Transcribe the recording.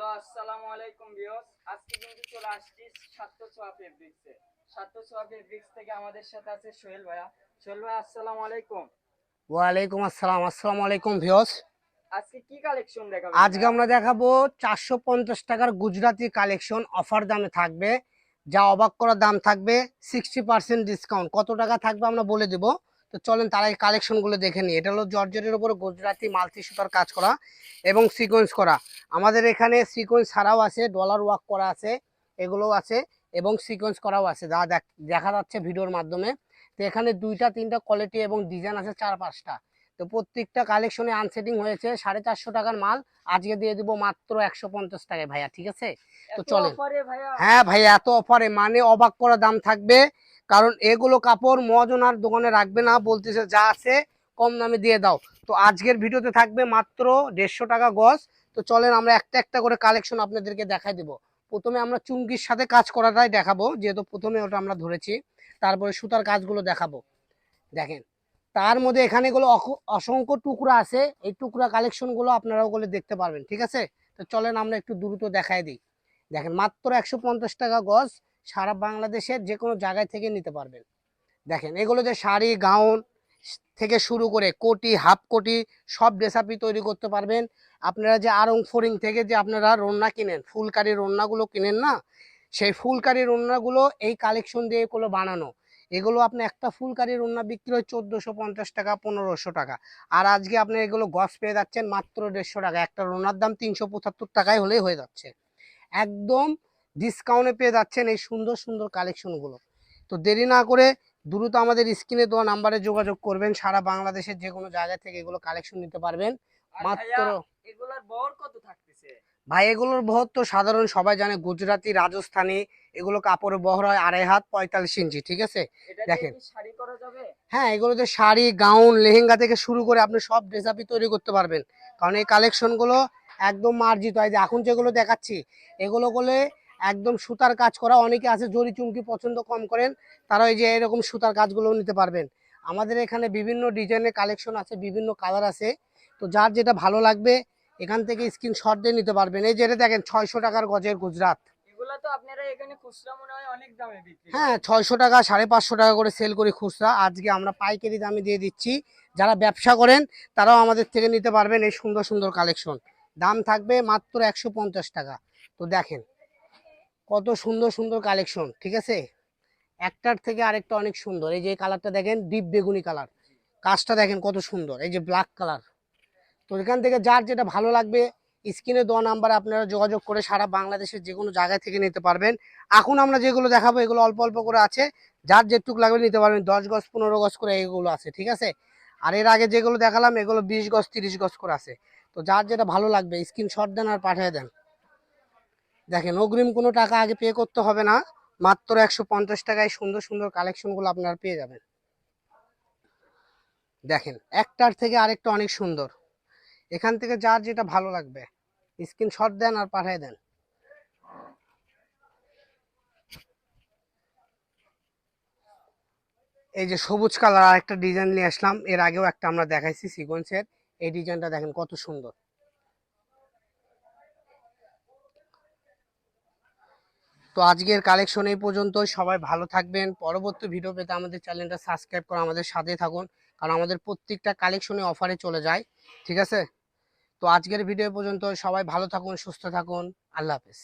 Hello আসসালামু আলাইকুম viewers. আজকে কিন্তু চলে আসছি সাতশো ছোয়া ফেব্রিক্সে সাতশো ছোয়া ফেব্রিক্স থেকে আমাদের সাথে আছে সোহেল ভাইয়া। সোহেল ভাই আসসালামু আলাইকুম। ওয়ালাইকুম আসসালাম আসসালামু আলাইকুম ভিউস আজকে কি কালেকশন দেখাবেন আজকে আমরা দেখাবো চারশো পঞ্চাশ টাকার গুজরাটি কালেকশন অফার দামে থাকবে। যা অবাক করার দাম থাকবে সিক্সটি পার্সেন্ট ডিসকাউন্ট কত টাকা থাকবে আমরা বলে দেব। তো চলেন তার এই কালেকশনগুলো দেখে নিই। এটা হলো জর্জরের ওপর গুজরাটি মালতি সুতার কাজ করা এবং সিকোয়েন্স করা। আমাদের এখানে সিকোয়েন্স ছাড়াও আছে ডলার ওয়ার্ক করা আছে, এগুলোও আছে এবং সিকোয়েন্স করাও আছে। যা দেখা যাচ্ছে ভিডিওর মাধ্যমে। তো এখানে দুইটা, তিনটা কোয়ালিটি এবং ডিজাইন আছে চার পাঁচটা। তো প্রত্যেকটা কালেকশনে আনসেটিং হয়েছে সাড়ে চারশো টাকার মাল। আজকে দিয়ে দিব মাত্র একশো পঞ্চাশ টাকায় ভাইয়া ঠিক আছে? তো চলেন। ভাইয়া? হ্যাঁ ভাই এত অফারে মানে অবাক করা দাম থাকবে। কারণ এগুলো কাপড় মজনার দোকানে রাখবে না বলতেছে যা আছে কম দামে দিয়ে দাও। তো আজকের ভিডিওতে থাকবে মাত্র দেড়শো টাকা গজ। তো চলেন আমরা একটা একটা করে কালেকশন আপনাদেরকে দেখাই দেব। প্রথমে আমরা চুমকির সাথে কাজ করাটাই দেখাবো যেহেতু প্রথমে ওটা আমরা ধরেছি। তারপরে সুতার কাজগুলো দেখাবো। দেখেন তার মধ্যে এখানে অখ- অসংখ্য টুকরা আছে। এই টুকরা কালেকশনগুলো আপনারা ওগুলো দেখতে পারবেন, ঠিক আছে? তো চলেন আমরা একটু দ্রুত দেখাই দিই। দেখেন, মাত্র একশো পঞ্চাশ টাকা গজ সারা বাংলাদেশের যে কোনো জায়গায় থেকে নিতে পারবেন। দেখেন, এগুলো যে শাড়ি, গাউন থেকে শুরু করে কোটি, হাফ কোটি সব ড্রেসাপি তৈরি করতে পারবেন। আপনারা যে আরং ফোরিং থেকে যে আপনারা রন্না কিনেন, ফুলকারি রন্নাগুলো কিনেন না, সেই ফুলকারি রন্নাগুলো এই কালেকশন দিয়ে এগুলো বানানো। এগুলো আপনি একটা ফুলকারি রন্না বিক্রি হয় চোদ্দোশো পঞ্চাশ টাকা পনেরোশো টাকা। আর আজকে আপনি এগুলো গজ পেয়ে যাচ্ছেন মাত্র দেড়শো টাকা। একটা রোনার দাম তিনশো পঁচাত্তর টাকায় হলেই হয়ে যাচ্ছে। একদম ডিসকাউন্টে পেয়ে যাচ্ছেন এই সুন্দর সুন্দর কালেকশনগুলো তো দেরি না করে দ্রুত আমাদের স্ক্রিনে দেওয়া নাম্বারে যোগাযোগ করবেন। সারা বাংলাদেশের যে কোনো জায়গা থেকে এগুলো কালেকশন নিতে পারবেন। মাত্র এগুলোর বহর কত থাকতেছে ভাই এগুলোর বহর তো সাধারণ সবাই জানে গুজরাটি রাজস্থানি এগুলো কাপড়ের বহর হয় আড়াই হাত পঁয়তাল্লিশ ইঞ্চি ঠিক আছে? দেখেন। হ্যাঁ এগুলোতে শাড়ি গাউন লেহেঙ্গা থেকে শুরু করে আপনি সব ড্রেস আপি তৈরি করতে পারবেন। কারণ এই কালেকশনগুলো একদম মার্জিত। হয় যে এখন যেগুলো দেখাচ্ছি এগুলো করলে একদম সুতার কাজ করা অনেকে আছে জরি চুমকি পছন্দ কম করেন তারা ওই যে এরকম সুতার কাজগুলোও নিতে পারবেন। আমাদের এখানে বিভিন্ন ডিজাইনের কালেকশন আছে বিভিন্ন কালার আছে। তো যার যেটা ভালো লাগবে এখান থেকে স্ক্রিনশট দিয়ে নিতে পারবেন। এই যেটা দেখেন ছয়শো টাকার গজের গুজরাট। আপনারা এখানে খুচরা অনেক দামে হ্যাঁ ছয়শো টাকা সাড়ে পাঁচশো টাকা করে সেল করি খুচরা। আজকে আমরা পাইকারি দামে দিয়ে দিচ্ছি। যারা ব্যবসা করেন তারাও আমাদের থেকে নিতে পারবেন এই সুন্দর সুন্দর কালেকশন দাম থাকবে মাত্র একশো পঞ্চাশ টাকা। তো দেখেন কত সুন্দর সুন্দর কালেকশন ঠিক আছে? একটার থেকে আরেকটা অনেক সুন্দর। এই যে কালারটা দেখেন ডিপ বেগুনি কালার কাজটা দেখেন কত সুন্দর। এই যে ব্ল্যাক কালার তো এখান থেকে যার যেটা ভালো লাগবে, স্ক্রিনে দেওয়া নাম্বারে আপনারা যোগাযোগ করে সারা বাংলাদেশের যে কোনো জায়গা থেকে নিতে পারবেন। এখন আমরা যেগুলো দেখাবো, এগুলো অল্প অল্প করে আছে। যার যেটুক লাগবে নিতে পারবেন। দশ গজ, পনেরো গজ করে এগুলো আছে, ঠিক আছে? আর এর আগে যেগুলো দেখালাম, এগুলো বিশ গজ, তিরিশ গজ করে আছে। তো যার যেটা ভালো লাগবে স্ক্রিনশট দেন আর পাঠিয়ে দেন। দেখেন, অগ্রিম কোনো টাকা আগে পে করতে হবে না। মাত্র একশো পঞ্চাশ টাকায় সুন্দর সুন্দর কালেকশনগুলো আপনারা পেয়ে যাবেন। দেখেন, একটার থেকে আরেকটা অনেক সুন্দর। এখান থেকে যার যেটা ভালো লাগবে স্ক্রিনশট দেন আর পাঠিয়ে দেন। এই যে সবুজ কালার আর একটা ডিজাইন নিয়ে আসলাম, এর আগেও একটা আমরা দেখাইছি সিকোয়েন্সের এই ডিজাইনটা দেখেন কত সুন্দর। তো আজকের কালেকশন এই পর্যন্ত সবাই ভালো থাকবেন। পরবর্তী ভিডিও পেতে আমাদের চ্যানেলটা সাবস্ক্রাইব করে আমাদের সাথে থাকুন, কারণ আমাদের প্রত্যেকটা কালেকশনে অফারে চলে যায়। ঠিক আছে? তো আজকের ভিডিও পর্যন্ত সবাই ভালো থাকুন সুস্থ থাকুন। আল্লাহ হাফেজ।